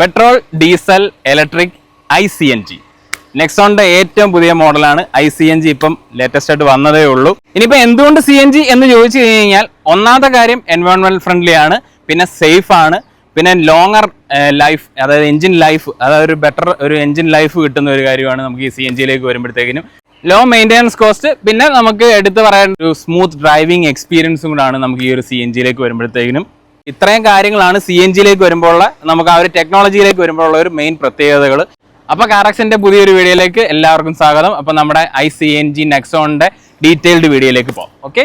Petrol diesel electric I C N G. നെക്സോണിന്റെ ഏറ്റവും പുതിയ മോഡലാണ് ഐ സി എൻ ജി ഇപ്പം ലേറ്റസ്റ്റ് ആയിട്ട് വന്നതേ ഉള്ളൂ. ഇനിയിപ്പോൾ എന്തുകൊണ്ട് സി എൻ ജി എന്ന് ചോദിച്ചു കഴിഞ്ഞാൽ ഒന്നാമത്തെ കാര്യം എൻവയോൺമെന്റ് ഫ്രണ്ട്ലി ആണ് പിന്നെ സേഫ് ആണ് പിന്നെ ലോങ്ങർ ലൈഫ് അതായത് എഞ്ചിൻ ലൈഫ് അതായത് ഒരു ബെറ്റർ ഒരു എഞ്ചിൻ ലൈഫ് കിട്ടുന്ന ഒരു കാര്യമാണ് നമുക്ക് ഈ സി എൻ ജിയിലേക്ക് വരുമ്പോഴത്തേക്കിനും. ലോ മെയിന്റെനൻസ് കോസ്റ്റ് പിന്നെ നമുക്ക് എടുത്തു പറയാൻ ഒരു സ്മൂത്ത് ഡ്രൈവിംഗ് എക്സ്പീരിയൻസും കൂടാണ് നമുക്ക് ഈ ഒരു സി എൻ ജിയിലേക്ക് വരുമ്പോഴത്തേക്കിനും. ഇത്രയും കാര്യങ്ങളാണ് സി എൻ ജിയിലേക്ക് വരുമ്പോഴുള്ള നമുക്ക് ആ ഒരു ടെക്നോളജിയിലേക്ക് വരുമ്പോഴുള്ള ഒരു മെയിൻ പ്രത്യേകതകൾ. അപ്പോൾ കാറക്സിന്റെ പുതിയൊരു വീഡിയോയിലേക്ക് എല്ലാവർക്കും സ്വാഗതം. അപ്പോൾ നമ്മുടെ ഐ സി എൻ ജി നെക്സോണിന്റെ ഡീറ്റെയിൽഡ് വീഡിയോയിലേക്ക് പോകാം. ഓക്കെ?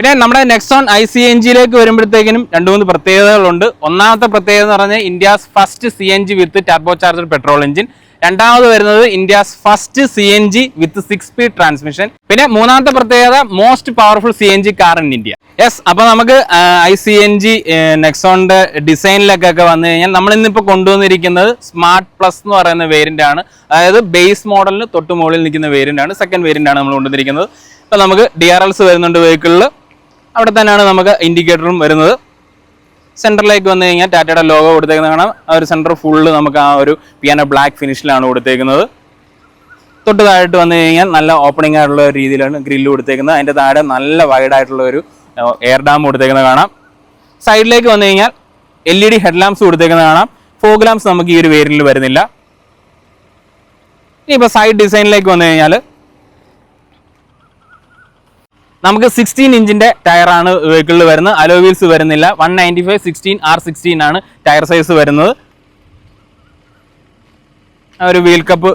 പിന്നെ നമ്മുടെ നെക്സോൺ ഐ സി എൻ ജിയിലേക്ക് വരുമ്പോഴത്തേക്കിനും രണ്ട് മൂന്ന് പ്രത്യേകതകളുണ്ട്. ഒന്നാമത്തെ പ്രത്യേകത എന്ന് പറഞ്ഞാൽ India's first C N G with turbocharger petrol engine രണ്ടാമത് വരുന്നത് India's first C N G with six speed transmission പിന്നെ മൂന്നാമത്തെ പ്രത്യേകത most powerful C N G car in India yes അപ്പൊ നമുക്ക് ഐ സി എൻ ജി നെക്സോണിന്റെ ഡിസൈനിലൊക്കെ വന്നു കഴിഞ്ഞാൽ നമ്മൾ ഇന്നിപ്പോൾ കൊണ്ടുവന്നിരിക്കുന്നത് സ്മാർട്ട് പ്ലസ് എന്ന് പറയുന്ന വേരിയന്റ് ആണ്. അതായത് ബേസ് മോഡലിന് തൊട്ട് മുകളിൽ നിൽക്കുന്ന വേരിയന്റ് ആണ്. സെക്കൻഡ് വേരിയന്റ് ആണ് നമ്മൾ കൊണ്ടുവന്നിരിക്കുന്നത്. ഇപ്പൊ നമുക്ക് ഡി ആർ എൽസ് വരുന്നുണ്ട് വെഹിക്കിളിൽ അവിടെ തന്നെയാണ് നമുക്ക് ഇൻഡിക്കേറ്ററും വരുന്നത്. സെന്ററിലേക്ക് വന്നു കഴിഞ്ഞാൽ ടാറ്റയുടെ ലോഗോ കൊടുത്തേക്കുന്നത് കാണാം. ആ ഒരു സെന്റർ ഫുള്ള് നമുക്ക് ആ ഒരു പിയാനോ ബ്ലാക്ക് ഫിനിഷിലാണ് കൊടുത്തേക്കുന്നത്. തൊട്ട് താഴോട്ട് വന്നു കഴിഞ്ഞാൽ നല്ല ഓപ്പണിംഗ് ആയിട്ടുള്ള രീതിയിലാണ് ഗ്രില്ല് കൊടുത്തേക്കുന്നത്. അതിന്റെ താഴെ നല്ല വൈഡ് ആയിട്ടുള്ള ഒരു എയർ ഡാം കൊടുത്തേക്കുന്നത് കാണാം. സൈഡിലേക്ക് വന്നു കഴിഞ്ഞാൽ L E D head lamps കൊടുത്തേക്കുന്നത് കാണാം. ഫോഗ് ലാംപ്സ് നമുക്ക് ഈ ഒരു വേരിയന്റിൽ വരുന്നില്ല. ഇനിയിപ്പോൾ സൈഡ് ഡിസൈനിലേക്ക് വന്നു കഴിഞ്ഞാൽ നമുക്ക് സിക്സ്റ്റീൻ ഇഞ്ചിന്റെ ടയറാണ് വെഹിക്കിളിൽ വരുന്നത്. അലോ വീൽസ് വരുന്നില്ല. One ninety five sixteen R sixteen ആണ് ടയർ സൈസ് വരുന്നത്. ഒരു വീൽ കപ്പ്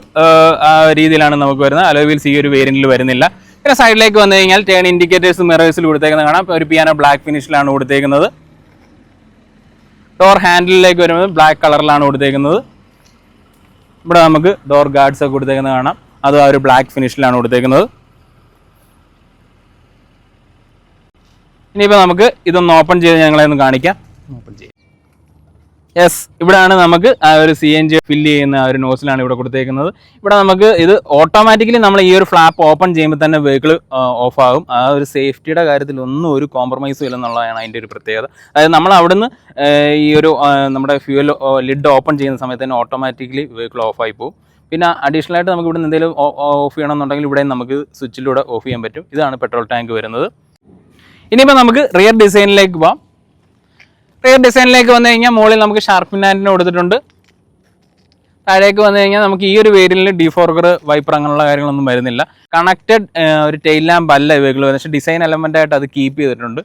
രീതിയിലാണ് നമുക്ക് വരുന്നത്. അലോ വീൽസ് ഈ ഒരു വേരിയന്റിൽ വരുന്നില്ല. പിന്നെ സൈഡിലേക്ക് വന്നു കഴിഞ്ഞാൽ ടേൺ ഇൻഡിക്കേറ്റേഴ്സ് മിറേഴ്സിൽ കൊടുത്തേക്കുന്നത് കാണാം. ഒരു പിയാനോ ബ്ലാക്ക് ഫിനിഷിലാണ് കൊടുത്തേക്കുന്നത്. ഡോർ ഹാൻഡിലേക്ക് വരുന്നത് ബ്ലാക്ക് കളറിലാണ് കൊടുത്തേക്കുന്നത്. ഇവിടെ നമുക്ക് ഡോർ ഗാർഡ്സ് ഒക്കെ കൊടുത്തേക്കുന്നത് കാണാം. അത് ആ ഒരു ബ്ലാക്ക് ഫിനിഷിലാണ് കൊടുത്തേക്കുന്നത്. ഇനിയിപ്പോൾ നമുക്ക് ഇതൊന്ന് ഓപ്പൺ ചെയ്ത് ഞങ്ങളെ ഒന്ന് കാണിക്കാം. ഓപ്പൺ ചെയ്യാം. യെസ് ഇവിടെയാണ് നമുക്ക് ആ ഒരു സി എൻ ജി ഫില്ല് ചെയ്യുന്ന ആ ഒരു നോസിലാണ് ഇവിടെ കൊടുത്തേക്കുന്നത്. ഇവിടെ നമുക്ക് ഇത് ഓട്ടോമാറ്റിക്കലി നമ്മൾ ഈ ഒരു ഫ്ലാപ്പ് ഓപ്പൺ ചെയ്യുമ്പോൾ തന്നെ വെഹിക്കിൾ ഓഫ് ആകും. ആ ഒരു സേഫ്റ്റിയുടെ കാര്യത്തിൽ ഒന്നും ഒരു കോംപ്രമൈസും ഇല്ലെന്നുള്ളതാണ് അതിന്റെ ഒരു പ്രത്യേകത. അതായത് നമ്മൾ അവിടുന്ന് ഈ ഒരു നമ്മുടെ ഫ്യൂൽ ലിഡ് ഓപ്പൺ ചെയ്യുന്ന സമയത്ത് തന്നെ ഓട്ടോമാറ്റിക്കലി വെഹിക്കിൾ ഓഫായി പോകും. പിന്നെ അഡീഷണൽ ആയിട്ട് നമുക്ക് ഇവിടെ എന്തെങ്കിലും ഓഫ് ചെയ്യണമെന്നുണ്ടെങ്കിൽ ഇവിടെ നമുക്ക് സ്വിച്ചിലൂടെ ഓഫ് ചെയ്യാൻ പറ്റും. ഇതാണ് പെട്രോൾ ടാങ്ക് വരുന്നത്. ഇനിയിപ്പോൾ നമുക്ക് റിയർ ഡിസൈനിലേക്ക് പോവാം. റിയർ ഡിസൈനിലേക്ക് വന്നു കഴിഞ്ഞാൽ മുകളിൽ നമുക്ക് ഷാർപ്പിൻ ആൻഡിന് കൊടുത്തിട്ടുണ്ട്. താഴേക്ക് വന്നു കഴിഞ്ഞാൽ നമുക്ക് ഈ ഒരു വേരിയലിൽ ഫോർഗർ വൈപ്പർ അങ്ങനെയുള്ള കാര്യങ്ങളൊന്നും വരുന്നില്ല. കണക്റ്റഡ് ഒരു ടെയിൽ ലാമ്പ് അല്ല ഇവകൾ പക്ഷേ ഡിസൈൻ എലമെന്റ് ആയിട്ട് അത് കീപ്പ് ചെയ്തിട്ടുണ്ട്.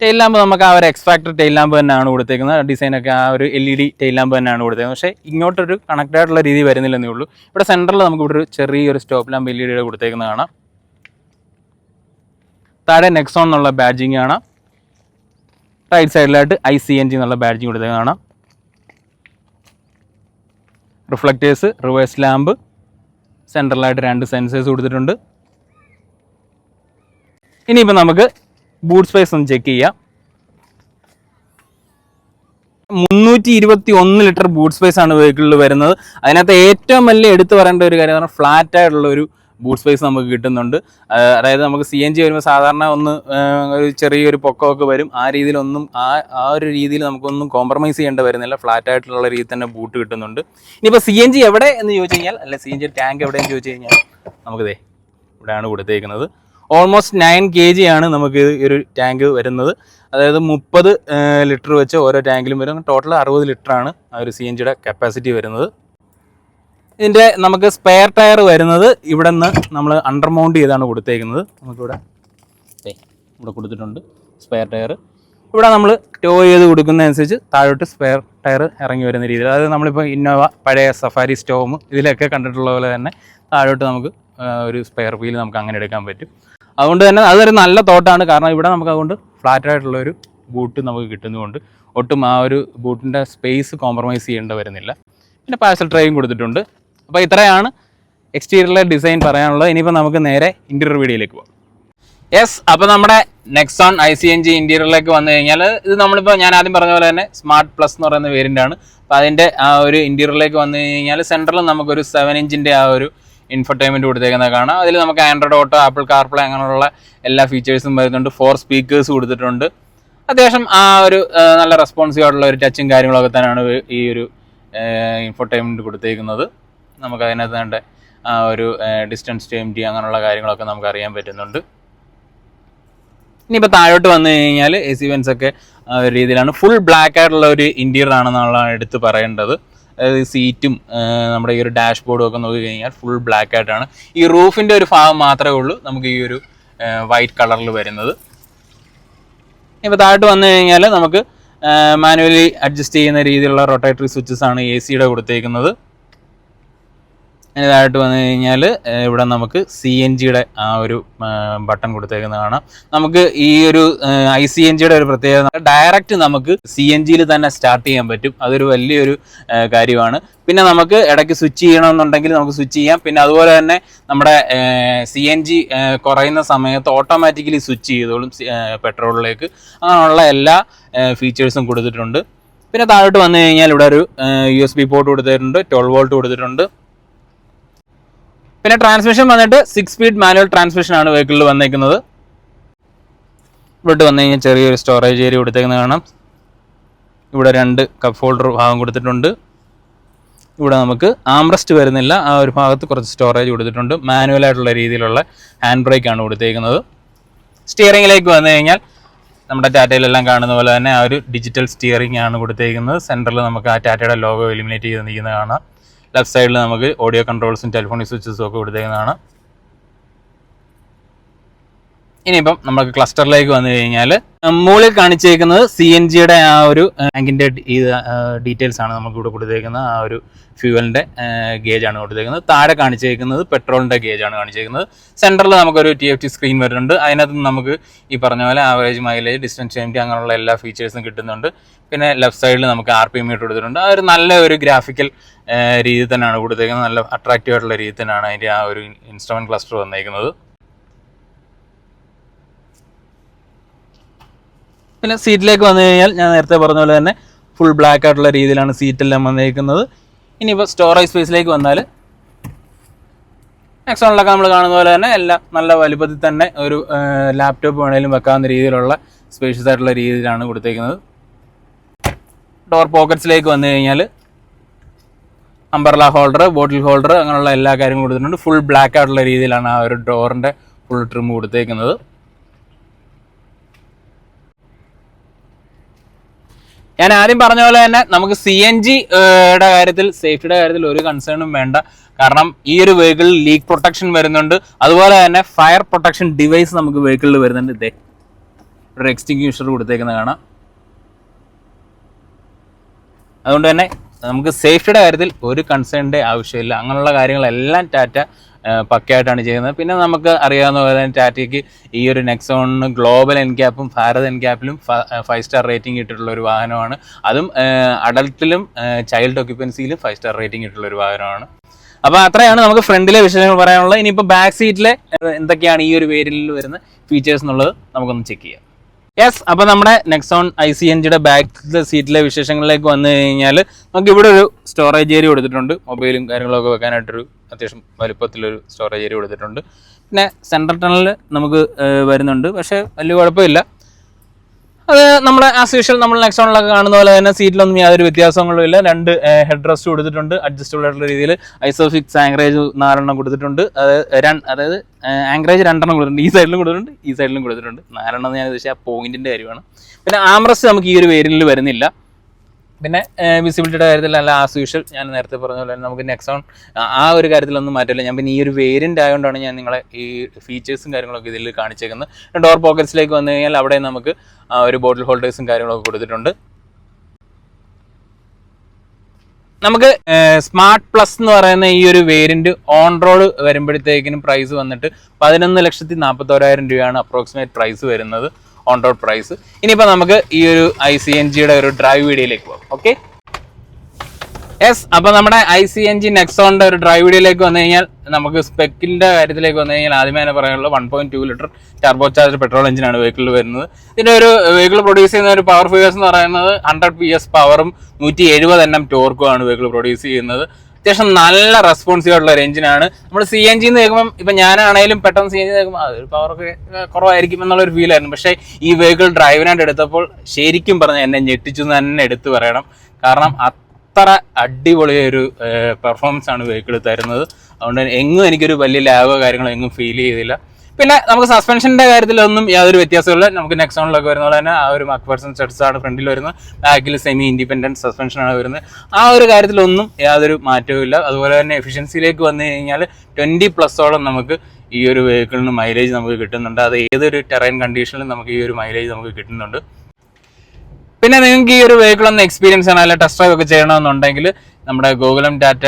ടെയിൽ ലാമ്പ് നമുക്ക് ആ ഒരു എക്സ്ട്രാക്ടർ ടെയിൽ ലാമ്പ് തന്നെയാണ് കൊടുത്തേക്കുന്നത്. ഡിസൈനൊക്കെ ആ ഒരു L E D tail lamp തന്നെയാണ് കൊടുത്തേക്കുന്നത്. പക്ഷേ ഇങ്ങോട്ടൊരു കണക്റ്റഡ് ആയിട്ടുള്ള രീതി വരുന്നില്ലെന്നേ ഉള്ളൂ. ഇവിടെ സെന്ററിൽ നമുക്ക് ഇവിടെ ഒരു ചെറിയൊരു സ്റ്റോപ്പ് ലാമ്പ് എൽ ഇ ഡിയുടെ കൊടുത്തേക്കുന്നത് കാണാം താഴെ നെക്സോൺ എന്നുള്ള ബാഡ്ജിങ് കാണാം. റൈറ്റ് സൈഡിലായിട്ട് ഐ സി എൻ ജി എന്നുള്ള ബാഡ്ജിങ് കൊടുത്തത് കാണാം. റിഫ്ലക്റ്റേഴ്സ് റിവേഴ്സ് ലാമ്പ് സെൻട്രലായിട്ട് രണ്ട് സെൻസേഴ്സ് കൊടുത്തിട്ടുണ്ട്. ഇനിയിപ്പോൾ നമുക്ക് ബൂട്ട് സ്പേസ് ഒന്ന് ചെക്ക് ചെയ്യാം. മുന്നൂറ്റി ഇരുപത്തി ഒന്ന് ലിറ്റർ ബൂട്ട് സ്പേസ് ആണ് വെഹിക്കിളിൽ വരുന്നത്. അതിനകത്ത് ഏറ്റവും വലിയ എടുത്തു പറയേണ്ട ഒരു കാര്യം പറഞ്ഞാൽ ഫ്ലാറ്റ് ആയിട്ടുള്ള ഒരു ബൂട്ട് സ്പേസ് നമുക്ക് കിട്ടുന്നുണ്ട്. അതായത് നമുക്ക് സി എൻ ജി വരുമ്പോൾ സാധാരണ ഒന്ന് ഒരു ചെറിയൊരു പൊക്കമൊക്കെ വരും. ആ രീതിയിലൊന്നും ആ ആ ഒരു രീതിയിൽ നമുക്കൊന്നും കോംപ്രമൈസ് ചെയ്യേണ്ട വരുന്നില്ല. ഫ്ലാറ്റ് ആയിട്ടുള്ള രീതിയിൽ തന്നെ ബൂട്ട് കിട്ടുന്നുണ്ട്. ഇനിയിപ്പോൾ സി എൻ ജി എവിടെ എന്ന് ചോദിച്ചു കഴിഞ്ഞാൽ അല്ലെ സി എൻ ജി ടാങ്ക് എവിടെയെന്ന് ചോദിച്ചു കഴിഞ്ഞാൽ നമുക്കിതേ ഇവിടെയാണ് കൊടുത്തേക്കുന്നത്. ഓൾമോസ്റ്റ് നയൻ കെ ജി ആണ് നമുക്ക് ഒരു ടാങ്ക് വരുന്നത്. അതായത് മുപ്പത് ലിറ്റർ വെച്ച് ഓരോ ടാങ്കിലും വരും. ടോട്ടൽ അറുപത് ലിറ്ററാണ് ആ ഒരു സി എൻ ജിയുടെ കപ്പാസിറ്റി വരുന്നത്. ഇതിന്റെ നമുക്ക് സ്പെയർ ടയർ വരുന്നത് ഇവിടെ നിന്ന് നമ്മൾ അണ്ടർ മൗണ്ട് ചെയ്താണ് കൊടുത്തേക്കുന്നത്. നമുക്കിവിടെ ഇവിടെ കൊടുത്തിട്ടുണ്ട് സ്പെയർ ടയർ ഇവിടെ നമ്മൾ ടോ ചെയ്ത് കൊടുക്കുന്നതനുസരിച്ച് താഴോട്ട് സ്പെയർ ടയർ ഇറങ്ങി വരുന്ന രീതിയിൽ. അതായത് നമ്മളിപ്പോൾ ഇന്നോവ പഴയ സഫാരി സ്റ്റോം ഇതിലൊക്കെ കണ്ടിട്ടുള്ള പോലെ തന്നെ താഴോട്ട് നമുക്ക് ഒരു സ്പെയർ വീൽ നമുക്ക് അങ്ങനെ എടുക്കാൻ പറ്റും. അതുകൊണ്ട് തന്നെ അതൊരു നല്ല തോട്ടാണ്. കാരണം ഇവിടെ നമുക്ക് അതുകൊണ്ട് ഫ്ലാറ്റ് ആയിട്ടുള്ള ഒരു ബൂട്ട് നമുക്ക് കിട്ടുന്നതുകൊണ്ട് ഒട്ടും ആ ഒരു ബൂട്ടിന്റെ സ്പേസ് കോംപ്രമൈസ് ചെയ്യേണ്ട വരുന്നില്ല. പിന്നെ പാഴ്സൽ ട്രേയും കൊടുത്തിട്ടുണ്ട്. അപ്പോൾ ഇത്രയാണ് എക്സ്റ്റീരിയറിലെ ഡിസൈൻ പറയാനുള്ളത്. ഇനിയിപ്പോൾ നമുക്ക് നേരെ ഇന്റീരിയർ വീഡിയോയിലേക്ക് പോകാം. യെസ് അപ്പോൾ നമ്മുടെ Nexon I C N G ഇന്റീരിയറിലേക്ക് വന്നു കഴിഞ്ഞാൽ ഇത് നമ്മളിപ്പോൾ ഞാൻ ആദ്യം പറഞ്ഞ പോലെ തന്നെ സ്മാർട്ട് പ്ലസ് എന്ന് പറയുന്ന വേരിയന്റ് ആണ്. അപ്പോൾ അതിന്റെ ആ ഒരു ഇന്റീരിയറിലേക്ക് വന്നു കഴിഞ്ഞാൽ സെൻട്രലിൽ നമുക്കൊരു സെവൻ ഇഞ്ചിന്റെ ആ ഒരു ഇൻഫർടൈൻമെന്റ് കൊടുത്തേക്കുന്നത് കാണാം. അതിൽ നമുക്ക് ആൻഡ്രോയിഡ് ഓട്ടോ ആപ്പിൾ കാർപ്ലേ അങ്ങനെയുള്ള എല്ലാ ഫീച്ചേഴ്സും വരുന്നുണ്ട്. ഫോർ സ്പീക്കേഴ്സ് കൊടുത്തിട്ടുണ്ട്. അത്യാവശ്യം ആ ഒരു നല്ല റെസ്പോൺസീവ് ആയിട്ടുള്ള ഒരു ടച്ചും കാര്യങ്ങളൊക്കെ തന്നെയാണ് ഈ ഒരു ഇൻഫർടൈൻമെന്റ് കൊടുത്തേക്കുന്നത്. നമുക്ക് അതിനകത്ത് ആ ഒരു ഡിസ്റ്റൻസ് ടൈം ടി അങ്ങനെയുള്ള കാര്യങ്ങളൊക്കെ നമുക്ക് അറിയാൻ പറ്റുന്നുണ്ട്. ഇനിയിപ്പോൾ താഴോട്ട് വന്നു കഴിഞ്ഞാൽ എ സി വെൻസ് ഒക്കെ ഒരു രീതിയിലാണ്. ഫുൾ ബ്ലാക്ക് ആയിട്ടുള്ള ഒരു ഇന്റീരിയർ ആണെന്നുള്ളതാണ് എടുത്ത് പറയേണ്ടത്. അതായത് സീറ്റും നമ്മുടെ ഈ ഒരു ഡാഷ് ബോർഡും ഒക്കെ നോക്കി കഴിഞ്ഞാൽ ഫുൾ ബ്ലാക്ക് ആയിട്ടാണ്. ഈ റൂഫിന്റെ ഒരു ഭാഗം മാത്രമേ ഉള്ളൂ നമുക്ക് ഈ ഒരു വൈറ്റ് കളറിൽ വരുന്നത്. ഇപ്പോൾ താഴോട്ട് വന്നു കഴിഞ്ഞാൽ നമുക്ക് മാനുവലി അഡ്ജസ്റ്റ് ചെയ്യുന്ന രീതിയിലുള്ള റൊട്ടേറ്ററി സ്വിച്ചസ് ആണ് എ സിയുടെ കൊടുത്തേക്കുന്നത്. ഇതായിട്ട് വന്നു കഴിഞ്ഞാൽ ഇവിടെ നമുക്ക് സി എൻ ജിയുടെ ആ ഒരു ബട്ടൺ കൊടുത്തേക്കുന്നത് കാണാം. നമുക്ക് ഈ ഒരു ഐ സി എൻ ജിയുടെ ഒരു പ്രത്യേകത ഡയറക്റ്റ് നമുക്ക് സി എൻ ജിയിൽ തന്നെ സ്റ്റാർട്ട് ചെയ്യാൻ പറ്റും. അതൊരു വലിയൊരു കാര്യമാണ്. പിന്നെ നമുക്ക് ഇടയ്ക്ക് സ്വിച്ച് ചെയ്യണമെന്നുണ്ടെങ്കിൽ നമുക്ക് സ്വിച്ച് ചെയ്യാം. പിന്നെ അതുപോലെ തന്നെ നമ്മുടെ സി എൻ ജി കുറയുന്ന സമയത്ത് ഓട്ടോമാറ്റിക്കലി സ്വിച്ച് ചെയ്തോളും പെട്രോളിലേക്ക് അങ്ങനെയുള്ള എല്ലാ ഫീച്ചേഴ്സും കൊടുത്തിട്ടുണ്ട്. പിന്നെ താഴോട്ട് വന്നു കഴിഞ്ഞാൽ ഇവിടെ ഒരു യു എസ് ബി പോർട്ട് കൊടുത്തിട്ടുണ്ട് ട്വൽവ് വോൾട്ട് കൊടുത്തിട്ടുണ്ട്. പിന്നെ ട്രാൻസ്മിഷൻ വന്നിട്ട് സിക്സ് സ്പീഡ് മാനുവൽ ട്രാൻസ്മിഷൻ ആണ് വെഹിക്കിളിൽ വന്നേക്കുന്നത്. ഇവിടെ വന്നു കഴിഞ്ഞാൽ ചെറിയൊരു സ്റ്റോറേജ് ഏരിയ കൊടുത്തേക്കുന്നത് കാണാം. ഇവിടെ രണ്ട് കപ്പ് ഹോൾഡർ ഭാഗം കൊടുത്തിട്ടുണ്ട്. ഇവിടെ നമുക്ക് ആംറസ്റ്റ് വരുന്നില്ല. ആ ഒരു ഭാഗത്ത് കുറച്ച് സ്റ്റോറേജ് കൊടുത്തിട്ടുണ്ട്. മാനുവൽ ആയിട്ടുള്ള രീതിയിലുള്ള ഹാൻഡ് ബ്രേക്ക് ആണ് കൊടുത്തേക്കുന്നത്. സ്റ്റിയറിങ്ങിലേക്ക് വന്നു കഴിഞ്ഞാൽ നമ്മുടെ ടാറ്റയിലെല്ലാം കാണുന്ന പോലെ തന്നെ ആ ഒരു ഡിജിറ്റൽ സ്റ്റിയറിംഗ് ആണ് കൊടുത്തേക്കുന്നത്. സെന്ററിൽ നമുക്ക് ആ ടാറ്റയുടെ ലോഗോ എലിമിനേറ്റ് ചെയ്ത് നിൽക്കുന്നത് കാണാം. ലെഫ്റ്റ് സൈഡിൽ നമുക്ക് ഓഡിയോ കൺട്രോൾസും ടെലിഫോണിക് സ്വിച്ചസും ഒക്കെ കൊടുത്തേക്കുന്നതാണ്. ഇനിയിപ്പം നമുക്ക് ക്ലസ്റ്ററിലേക്ക് വന്നു കഴിഞ്ഞാൽ മുകളിൽ കാണിച്ചേക്കുന്നത് സി എൻ ജിയുടെ ആ ഒരു ടാങ്കിന്റെ ഡീറ്റെയിൽസ് ആണ് നമുക്ക് ഇവിടെ കൊടുത്തേക്കുന്നത്. ആ ഒരു ഫ്യൂവലിന്റെ ആണ് കൊടുത്തേക്കുന്നത്. താഴെ കാണിച്ചേക്കുന്നത് പെട്രോളിന്റെ ഗേജ് ആണ് കാണിച്ചേക്കുന്നത്. സെന്ററിൽ നമുക്കൊരു ടി എഫ് ടി സ്ക്രീൻ വരുന്നുണ്ട്. അതിനകത്ത് നമുക്ക് ഈ പറഞ്ഞ പോലെ ആവറേജ് മൈലേജ് ഡിസ്റ്റൻസ് ടൈം അങ്ങനെയുള്ള എല്ലാ ഫീച്ചേഴ്സും കിട്ടുന്നുണ്ട്. പിന്നെ ലെഫ്റ്റ് സൈഡിൽ നമുക്ക് ആർ പി എം ഇട്ട് കൊടുത്തിട്ടുണ്ട്. ആ ഒരു നല്ല ഒരു ഗ്രാഫിക്കൽ രീതി തന്നെയാണ് കൊടുത്തേക്കുന്നത്. നല്ല അട്രാക്റ്റീവ് ആയിട്ടുള്ള രീതി തന്നെയാണ് അതിന്റെ ആ ഒരു ഇൻസ്ട്രുമെന്റ് ക്ലസ്റ്റർ വന്നേക്കുന്നത്. പിന്നെ സീറ്റിലേക്ക് വന്നു കഴിഞ്ഞാൽ ഞാൻ നേരത്തെ പറഞ്ഞ പോലെ തന്നെ ഫുൾ ബ്ലാക്ക് ആയിട്ടുള്ള രീതിയിലാണ് സീറ്റെല്ലാം വന്നേക്കുന്നത് ഇനിയിപ്പോൾ സ്റ്റോറേജ് സ്പേസിലേക്ക് വന്നാൽ നെക്സോണിലൊക്കെ നമ്മൾ കാണുന്ന പോലെ തന്നെ എല്ലാം നല്ല വലുപ്പത്തിൽ തന്നെ ഒരു ലാപ്ടോപ്പ് വേണേലും വെക്കാവുന്ന രീതിയിലുള്ള സ്പേഷ്യസ് ആയിട്ടുള്ള രീതിയിലാണ് കൊടുത്തേക്കുന്നത്. ഡോർ പോക്കറ്റ്സിലേക്ക് വന്നു കഴിഞ്ഞാൽ അംബർല ഹോൾഡർ ബോട്ടിൽ ഹോൾഡർ അങ്ങനെയുള്ള എല്ലാ കാര്യങ്ങളും കൊടുത്തിട്ടുണ്ട്. ഫുൾ ബ്ലാക്ക് ആയിട്ടുള്ള രീതിയിലാണ് ആ ഒരു ഡോറിന്റെ ഫുൾ ട്രിം കൊടുത്തേക്കുന്നത്. ഞാൻ ആദ്യം പറഞ്ഞ പോലെ തന്നെ നമുക്ക് സി എൻ ജിയുടെ കാര്യത്തിൽ സേഫ്റ്റിയുടെ കാര്യത്തിൽ ഒരു കൺസേണും വേണ്ട. കാരണം ഈ ഒരു വെഹിക്കിളിൽ ലീക്ക് പ്രൊട്ടക്ഷൻ വരുന്നുണ്ട്. അതുപോലെ തന്നെ ഫയർ പ്രൊട്ടക്ഷൻ ഡിവൈസ് നമുക്ക് വെഹിക്കിളിൽ വരുന്നുണ്ട്. ഇതേ ഒരു എക്സ്റ്റിങ്ഷർ കൊടുത്തേക്കുന്ന കാണാം. അതുകൊണ്ട് തന്നെ നമുക്ക് സേഫ്റ്റിയുടെ കാര്യത്തിൽ ഒരു കൺസേണിന്റെ ആവശ്യമില്ല. അങ്ങനെയുള്ള കാര്യങ്ങളെല്ലാം ടാറ്റ പക്കയായിട്ടാണ് ചെയ്യുന്നത്. പിന്നെ നമുക്ക് അറിയാവുന്ന പോലെ തന്നെ ടാറ്റയ്ക്ക് ഈ ഒരു നെക്സോണിന് ഗ്ലോബൽ എൻക്യാപ്പും ഭാരത് എൻക്യാപ്പിലും ഫൈവ് സ്റ്റാർ റേറ്റിംഗ് ഇട്ടിട്ടുള്ള ഒരു വാഹനമാണ്. അതും അഡൽട്ടിലും ചൈൽഡ് ഒക്യുപ്പൻസിയിലും ഫൈവ് സ്റ്റാർ റേറ്റിംഗ് ഇട്ടിട്ടുള്ള ഒരു വാഹനമാണ്. അപ്പോൾ അത്രയാണ് നമുക്ക് ഫ്രണ്ടിലെ വിശേഷങ്ങൾ പറയാനുള്ളത്. ഇനിയിപ്പോൾ ബാക്ക് സീറ്റിലെ എന്തൊക്കെയാണ് ഈ ഒരു വേരിയന്റിൽ വരുന്ന ഫീച്ചേഴ്സ് എന്നുള്ളത് നമുക്കൊന്ന് ചെക്ക് ചെയ്യാം. യെസ് അപ്പോൾ നമ്മുടെ നെക്സോൺ ഐ സി എൻ ജിയുടെ ബാക്ക് സീറ്റിലെ വിശേഷങ്ങളിലേക്ക് വന്നു കഴിഞ്ഞാൽ നമുക്ക് ഇവിടെ ഒരു സ്റ്റോറേജ് ഏരിയ കൊടുത്തിട്ടുണ്ട്. മൊബൈലും കാര്യങ്ങളൊക്കെ വെക്കാനായിട്ടൊരു അത്യാവശ്യം വലുപ്പത്തിലൊരു സ്റ്റോറേജ് ഏരിയ കൊടുത്തിട്ടുണ്ട്. പിന്നെ സെൻട്രൽ ടണൽ നമുക്ക് വരുന്നുണ്ട്. പക്ഷേ വലിയ കുഴപ്പമില്ല. അത് നമ്മൾ ആസ് യൂഷ്വൽ നമ്മൾ നെക്സോണിലൊക്കെ കാണുന്ന പോലെ തന്നെ സീറ്റിലൊന്നും യാതൊരു വ്യത്യാസങ്ങളും ഇല്ല. രണ്ട് ഹെഡ് റെസ്റ്റ് കൊടുത്തിട്ടുണ്ട്. അഡ്ജസ്റ്റബിൾ ആയിട്ടുള്ള രീതിയിൽ ഐസോഫിക്സ് ആംഗ്രേജ് നാലെണ്ണം കൊടുത്തിട്ടുണ്ട്. അതായത് അതായത് ആങ്കറേജ് രണ്ടെണ്ണം കൊടുത്തിട്ടുണ്ട്. ഈ സൈഡിലും കൊടുത്തിട്ടുണ്ട് ഈ സൈഡിലും കൊടുത്തിട്ടുണ്ട്. നാലെണ്ണം ഞാൻ ഉദ്ദേശിച്ച ആ പോയിന്റിന്റെ കാര്യമാണ്. പിന്നെ ആംറസ്റ്റ് നമുക്ക് ഈ ഒരു വേരിയന്റിൽ വരുന്നില്ല. പിന്നെ വിസിബിലിറ്റിയുടെ കാര്യത്തിൽ അല്ല ആസ് യൂഷ്വൽ ഞാൻ നേരത്തെ പറഞ്ഞ പോലെ നമുക്ക് നെക്സോൺ ആ ഒരു കാര്യത്തിലൊന്നും മാറ്റില്ല ഞാൻ പിന്നെ ഈ ഒരു വേരിയന്റ് ആയതുകൊണ്ടാണ് ഞാൻ നിങ്ങളെ ഈ ഫീച്ചേഴ്സും കാര്യങ്ങളൊക്കെ ഇതിൽ കാണിച്ചേക്കുന്നത്. ഡോർ പോക്കറ്റ്സിലേക്ക് വന്നു കഴിഞ്ഞാൽ അവിടെ നമുക്ക് ഒരു ബോട്ടിൽ ഹോൾഡേഴ്സും കാര്യങ്ങളൊക്കെ കൊടുത്തിട്ടുണ്ട്. നമുക്ക് സ്മാർട്ട് പ്ലസ് എന്ന് പറയുന്ന ഈ ഒരു വേരിയന്റ് ഓൺ റോഡ് വരുമ്പോഴത്തേക്കിനും പ്രൈസ് വന്നിട്ട് പതിനൊന്ന് ലക്ഷത്തി നാൽപ്പത്തോരായിരം രൂപയാണ് അപ്രോക്സിമേറ്റ് പ്രൈസ് വരുന്നത്. ഓൺ റോഡ് പ്രൈസ് ഇനിയിപ്പോൾ നമുക്ക് ഈ ഒരു ഐ സി എൻ ജിയുടെ ഒരു ഡ്രൈവ് വീഡിയോയിലേക്ക് പോകാം. ഓക്കെ യെസ് അപ്പോൾ നമ്മുടെ ഐ സി എൻ ജി നെക്സോണിന്റെ ഒരു ഡ്രൈവ് വീഡിയോയിലേക്ക് വന്നു കഴിഞ്ഞാൽ നമുക്ക് സ്പെക്കിന്റെ കാര്യത്തിലേക്ക് വന്നു കഴിഞ്ഞാൽ ആദ്യമേ തന്നെ പറയാനുള്ളത് one point two litre turbo charge petrol എഞ്ചിനാണ് വെഹിക്കിളിൽ വരുന്നത്. ഇതിന്റെ ഒരു വെഹിക്കിൾ പ്രൊഡ്യൂസ് ചെയ്യുന്ന ഒരു പവർ ഫിഗേഴ്സ് എന്ന് പറയുന്നത് ഹൺഡ്രഡ് പി എസ് പവറും നൂറ്റി എഴുപത് എണ്ണം ടോർക്കും ആണ് വെഹിക്കിൾ പ്രൊഡ്യൂസ് ചെയ്യുന്നത്. അത്യാവശ്യം നല്ല റെസ്പോൺസീവ് ആയിട്ടുള്ള ഒരു എഞ്ചിനാണ് നമ്മൾ സി എൻ ജി എന്ന് കേൾക്കുമ്പോൾ ഇപ്പം ഞാനാണേലും പെട്ടെന്ന് സി എൻ ജി കേൾക്കുമ്പോൾ അതൊരു പവറൊക്കെ കുറവായിരിക്കും എന്നുള്ളൊരു ഫീൽ ആയിരുന്നു. പക്ഷേ ഈ വെഹിക്കിൾ ഡ്രൈവിനായിട്ട് എടുത്തപ്പോൾ ശരിക്കും പറഞ്ഞാൽ എന്നെ ഞെട്ടിച്ചു എന്ന് തന്നെ എടുത്തു പറയണം. കാരണം അത്ര അടിപൊളിയൊരു പെർഫോമൻസ് ആണ് വെഹിക്കിൾ തരുന്നത്. അതുകൊണ്ട് എങ്ങും എനിക്കൊരു വലിയ ലാഗോ കാര്യങ്ങളോ എങ്ങും ഫീൽ ചെയ്തില്ല. പിന്നെ നമുക്ക് സസ്പെൻഷന്റെ കാര്യത്തിലൊന്നും യാതൊരു വ്യത്യാസമില്ല നമുക്ക് നെക്സോണിലൊക്കെ വരുന്ന പോലെ തന്നെ ആ ഒരു മക്ഫേഴ്സൺ സെറ്റ്സ് ആണ് ഫ്രണ്ടിൽ വരുന്നത്. ബാക്കിൽ സെമി ഇൻഡിപെൻഡന്റ് സസ്പെൻഷൻ ആണ് വരുന്നത്. ആ ഒരു കാര്യത്തിലൊന്നും യാതൊരു മാറ്റവും ഇല്ല. അതുപോലെ തന്നെ എഫിഷ്യൻസിയിലേക്ക് വന്നു കഴിഞ്ഞാൽ ട്വന്റി പ്ലസോളം നമുക്ക് ഈ ഒരു വെഹിക്കിളിന് മൈലേജ് നമുക്ക് കിട്ടുന്നുണ്ട്. അത് ഏതൊരു ടെറൈൻ കണ്ടീഷനിലും നമുക്ക് ഈ ഒരു മൈലേജ് നമുക്ക് കിട്ടുന്നുണ്ട്. പിന്നെ നിങ്ങൾക്ക് ഈ ഒരു വെഹിക്കിൾ ഒന്ന് എക്സ്പീരിയൻസ് ചെയ്യണം അല്ലെങ്കിൽ ടെസ്റ്റ് ഡ്രൈവ് ഒക്കെ ചെയ്യണമെന്നുണ്ടെങ്കിൽ നമ്മുടെ ഗോകുലം ഡാറ്റ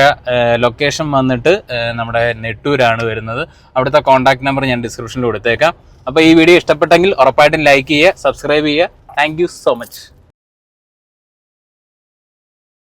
ലൊക്കേഷൻ വന്നിട്ട് നമ്മുടെ നെട്ടൂരാണ് വരുന്നത്. അവിടുത്തെ കോൺടാക്ട് നമ്പർ ഞാൻ ഡിസ്ക്രിപ്ഷനിൽ കൊടുത്തേക്കാം. അപ്പോൾ ഈ വീഡിയോ ഇഷ്ടപ്പെട്ടെങ്കിൽ ഉറപ്പായിട്ടും ലൈക്ക് ചെയ്യുക സബ്സ്ക്രൈബ് ചെയ്യുക. Thank so much